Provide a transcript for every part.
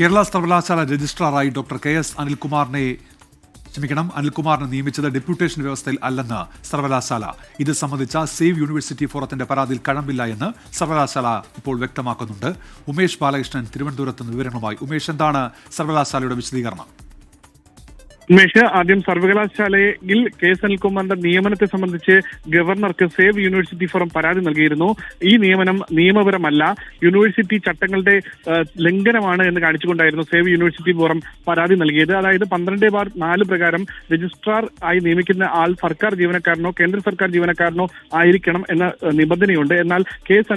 കേരള സർവകലാശാല രജിസ്ട്രാറായി doctor K S അനിൽകുമാറിനെ ക്ഷമിക്കണം അനിൽകുമാറിനെ നിയമിച്ചത് ഡെപ്യൂട്ടേഷൻ വ്യവസ്ഥയിൽ അല്ലെന്ന് സർവകലാശാല. ഇത് സംബന്ധിച്ച സേവ് യൂണിവേഴ്സിറ്റി ഫോറത്തിന്റെ പരാതിയിൽ കഴമ്പില്ല എന്ന് സർവകലാശാല ഇപ്പോൾ വ്യക്തമാക്കുന്നുണ്ട്. ഉമേഷ് ബാലകൃഷ്ണൻ തിരുവനന്തപുരത്ത് നിന്ന് വിവരങ്ങളുമായി. ഉമേഷ് എന്താണ് സർവകലാശാലയുടെ വിശദീകരണം? ഉമേഷ് ആദ്യം സർവകലാശാലയിൽ കെ എസ് നിയമനത്തെ സംബന്ധിച്ച് ഗവർണർക്ക് സേവ് യൂണിവേഴ്സിറ്റി ഫോറം പരാതി നൽകിയിരുന്നു. ഈ നിയമനം നിയമപരമല്ല. യൂണിവേഴ്സിറ്റി ചട്ടങ്ങളുടെ ലംഘനമാണ് എന്ന് കാണിച്ചുകൊണ്ടായിരുന്നു സേവ് യൂണിവേഴ്സിറ്റി ഫോറം പരാതി നൽകിയത്. അതായത് പന്ത്രണ്ട് ബാർ നാല് പ്രകാരം രജിസ്ട്രാർ ആയി നിയമിക്കുന്ന ആൾ സർക്കാർ ജീവനക്കാരനോ കേന്ദ്ര സർക്കാർ ജീവനക്കാരനോ ആയിരിക്കണം എന്ന നിബന്ധനയുണ്ട്. എന്നാൽ കെ എസ്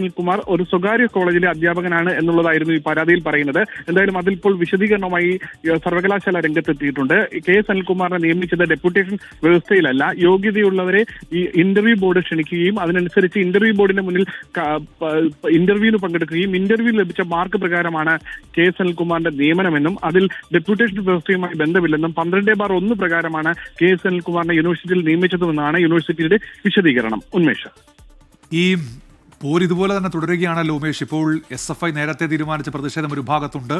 ഒരു സ്വകാര്യ കോളേജിലെ അധ്യാപകനാണ് എന്നുള്ളതായിരുന്നു ഈ പരാതിയിൽ പറയുന്നത്. എന്തായാലും അതിൽ ഇപ്പോൾ വിശദീകരണമായി സർവകലാശാല രംഗത്തെത്തിയിട്ടുണ്ട്. കെ എസ് അനിൽകുമാറിനെ നിയമിച്ചത് ഡെപ്യൂട്ടേഷൻ വ്യവസ്ഥയിലല്ല. യോഗ്യതയുള്ളവരെ ഈ ഇന്റർവ്യൂ ബോർഡ് ക്ഷണിക്കുകയും അതിനനുസരിച്ച് ഇന്റർവ്യൂ ബോർഡിന്റെ മുന്നിൽ ക- ഇന്റർവ്യൂവിന് പങ്കെടുക്കുകയും ഇന്റർവ്യൂ ലഭിച്ച മാർക്ക് പ്രകാരമാണ് കെ എസ് അനിൽകുമാറിന്റെ നിയമനമെന്നും അതിൽ ഡെപ്യൂട്ടേഷൻ വ്യവസ്ഥയുമായി ബന്ധമില്ലെന്നും പന്ത്രണ്ട് ബാർ ഒന്ന് പ്രകാരമാണ് കെ എസ് അനിൽകുമാറിനെ യൂണിവേഴ്സിറ്റിയിൽ നിയമിച്ചതുമെന്നാണ് യൂണിവേഴ്സിറ്റിയുടെ വിശദീകരണം. ഉന്മേഷ്. ഈ പോർ ഇതുപോലെ തന്നെ തുടരുകയാണല്ലോ ഉമേഷ് ഇപ്പോൾ എസ് എഫ് ഐ നേരത്തെ തീരുമാനിച്ച പ്രതിഷേധം ഒരു ഭാഗത്തുണ്ട്.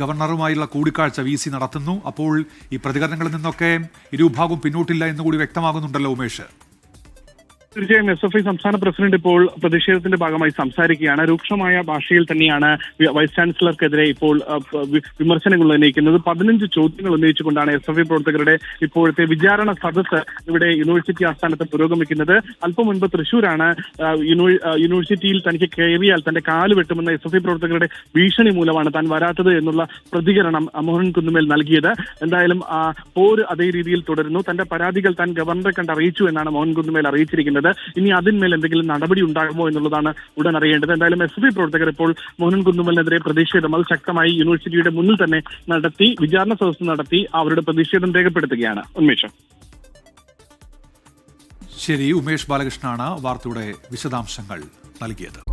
ഗവർണറുമായുള്ള കൂടിക്കാഴ്ച വി സി നടത്തുന്നു. അപ്പോൾ ഈ പ്രതികരണങ്ങളിൽ നിന്നൊക്കെ ഇരുവിഭാഗവും പിന്നോട്ടില്ല എന്നുകൂടി വ്യക്തമാകുന്നുണ്ടല്ലോ ഉമേഷ്. തീർച്ചയായും എസ് എഫ് ഐ സംസ്ഥാന പ്രസിഡന്റ് ഇപ്പോൾ പ്രതിഷേധത്തിന്റെ ഭാഗമായി സംസാരിക്കുകയാണ്. രൂക്ഷമായ ഭാഷയിൽ തന്നെയാണ് വൈസ് ചാൻസലർക്കെതിരെ ഇപ്പോൾ വിമർശനങ്ങൾ ഉന്നയിക്കുന്നത്. പതിനഞ്ച് ചോദ്യങ്ങൾ ഉന്നയിച്ചുകൊണ്ടാണ് എസ് എഫ് ഐ പ്രവർത്തകരുടെ ഇപ്പോഴത്തെ വിചാരണ സദസ്സ് ഇവിടെ യൂണിവേഴ്സിറ്റി ആസ്ഥാനത്ത് പുരോഗമിക്കുന്നത്. അല്പം മുൻപ് തൃശൂരാണ് യൂണിവേഴ്സിറ്റിയിൽ തനിക്ക് കയറിയാൽ തന്റെ കാൽ വെട്ടുമെന്ന എസ് എഫ് ഐ പ്രവർത്തകരുടെ ഭീഷണി മൂലമാണ് താൻ വരാത്തത് എന്നുള്ള പ്രതികരണം മോഹൻ കുന്നുമേൽ നൽകിയത്. എന്തായാലും പോര് അതേ രീതിയിൽ തുടരുന്നു. തന്റെ പരാതികൾ താൻ ഗവർണറെ കണ്ട് അറിയിച്ചു എന്നാണ് മോഹൻ കുന്നുമേൽ അറിയിച്ചിരിക്കുന്നത്. ഇനി അതിന്മേൽ എന്തെങ്കിലും നടപടി ഉണ്ടാകുമോ എന്നുള്ളതാണ് ഉടൻ അറിയേണ്ടത്. എന്തായാലും എസ് ഐ പ്രവർത്തകർ ഇപ്പോൾ മോഹൻ കുന്നുമലിനെതിരെ പ്രതിഷേധം അത് ശക്തമായി യൂണിവേഴ്സിറ്റിയുടെ മുന്നിൽ തന്നെ നടത്തി വിചാരണ സദസ്സ് നടത്തി അവരുടെ പ്രതിഷേധം രേഖപ്പെടുത്തുകയാണ്. ഉന്മേഷം. ശരി ഉമേഷ് ബാലകൃഷ്ണനാണ് വാർത്തയുടെ വിശദാംശങ്ങൾ നൽകിയത്.